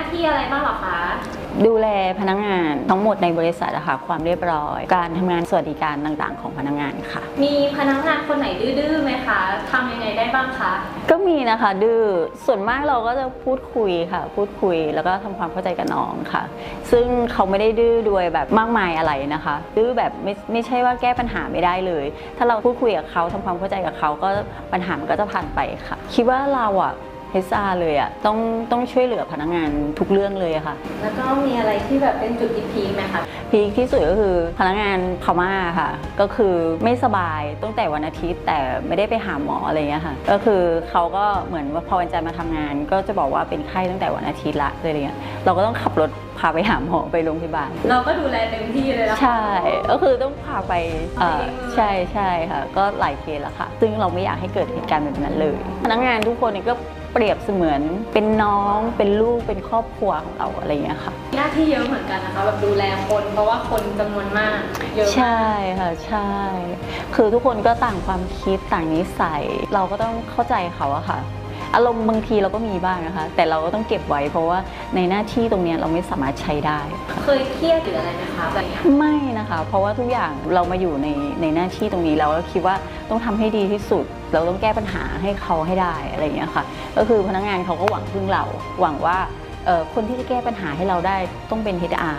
น้าที่อะไรบ้างเหรอคะดูแลพนักงานทั้งหมดในบริษัทอะค่ะความเรียบร้อย การทำงานสวัสดิการต่างๆ ของพนักงานค่ะ มีพนักงานคนไหนดื้อๆไหมคะทำยังไงได้บ้างคะก็มีนะคะดื้อส่วนมากเราก็จะพูดคุยค่ะ พูดคุยแล้วก็ทำความเข้าใจกับน้องค่ะ ซึ่งเขาไม่ได้ดื้อด้วยแบบมากมายอะไรนะคะดื้อแบบไม่ไม่ใช่ว่าแก้ปัญหาไม่ได้เลย ถ้าเราพูดคุยกับเขาทำความเข้าใจกับเขาก็ปัญหามันก็จะผ่านไปค่ะ คิดว่าเราอะ เฮซาเลยอะต้องต้องช่วยเหลือพนักงานทุกเรื่องเลยอะค่ะ แล้วก็มีอะไรที่แบบเป็นจุดพีคๆไหมคะพีคที่สุดก็คือพนักงานพม่าค่ะ ก็คือไม่สบายตั้งแต่วันอาทิตย์แต่ไม่ได้ไปหาหมออะไรเงี้ยค่ะ ก็คือเขาก็เหมือนว่าพอวันจันทร์มาทำงาน ก็จะบอกว่าเป็นไข้ตั้งแต่วันอาทิตย์ละอะไรเงี้ยเราก็ต้องขับรถพาไปหาหมอไปโรงพยาบาล เราก็ดูแลเต็มที่เลยนะคะใช่ ก็คือต้องพาไปเอ่อเอาเองเลยใช่ใช่ค่ะ ก็หลายเคสแล้วค่ะ ซึ่งเราไม่อยากให้เกิดเหตุการณ์แบบนั้นเลย พนักงานทุกคนเนี่ยก็ เปรียบเสมือนเป็นน้องเป็นลูกเป็นครอบครัวของเราอะไรอย่างเงี้ยค่ะ หน้าที่เยอะเหมือนกันนะคะแบบดูแลคนเพราะว่าคนจำนวนมากเยอะมาก ใช่ค่ะใช่ คือทุกคนก็ต่างความคิดต่างนิสัยเราก็ต้องเข้าใจเขาอะค่ะ อารมณ์บางทีเราก็มีบ้างนะคะ แต่เราก็ต้องเก็บไว้เพราะว่าในหน้าที่ตรงเนี้ยเราไม่สามารถใช้ได้ค่ะ เคยเครียดหรืออะไรไหมคะแบบเนี้ยไม่นะคะ เพราะว่าทุกอย่างเรามาอยู่ในในหน้าที่ตรงนี้แล้วเราคิดว่าต้องทำให้ดีที่สุด เราต้องแก้ปัญหาให้เขาให้ได้อะไรอย่างเงี้ยค่ะ ก็คือพนักงานเขาก็หวังพึ่งเรา หวังว่าคนที่จะแก้ปัญหาให้เราได้ต้องเป็น HR